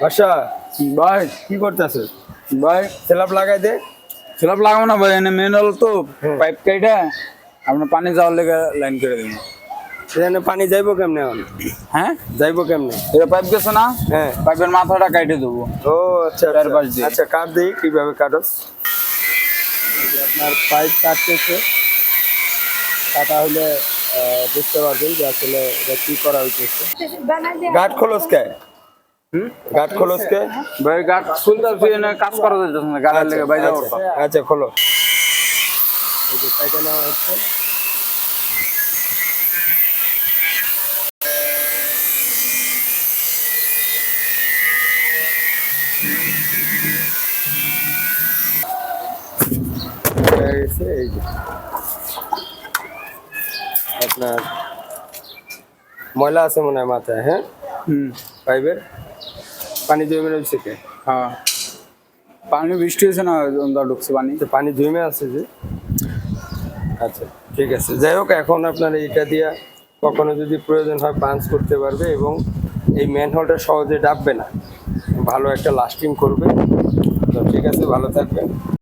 বাসা ভাই কি করতেছে? ভাই স্ল্যাব লাগাই দে। স্ল্যাব লাগাবো না ভাই এনে মেন হল তো হ্যাঁ। পাইপ কাইটা। আপনার পানি যাওয়ার লেগে লাইন করে দেবেন সেখানে পানি যাইবো কেমনে এখন? হ্যাঁ? যাইবো কেমনে? এটা পাইপ গেছে না? হ্যাঁ। পাইপের মাথাটা কাইটে দেবো। ও আচ্ছা আচ্ছা। দিয়ে। আচ্ছা কাট দিই কীভাবে কাটস আপনার পাইপ কাটতেছে। কাটা হলে বুঝতে পারবেন যে আসলে এটা কি করা হইতেছে। গাট খোলস কে? গাট খোলস কে? ভাই গাছ খুলতে এনে কাজ করা যাচ্ছে না গাড়ার লেগে বাইরে আচ্ছা, আচ্ছা খোলো। এই যে নেওয়া হচ্ছে। আপনার ময়লা আছে মনে হয় মাথায় হ্যাঁ? হুম। পানি জমে রয়েছে কে? হ্যাঁ। পানি বৃষ্টি হয়েছে না ওন্দা ঢুকছে পানি? তো পানি জমে আছে যে? আচ্ছা ঠিক আছে। যাই হোক এখন আপনার এটা দিয়া কখনো যদি প্রয়োজন হয় পাঞ্চ করতে পারবে এবং এই ম্যানহোলটা সহজে ডাববে না। ভালো একটা লাস্টিং করবে। তো ঠিক আছে ভালো থাকবেন।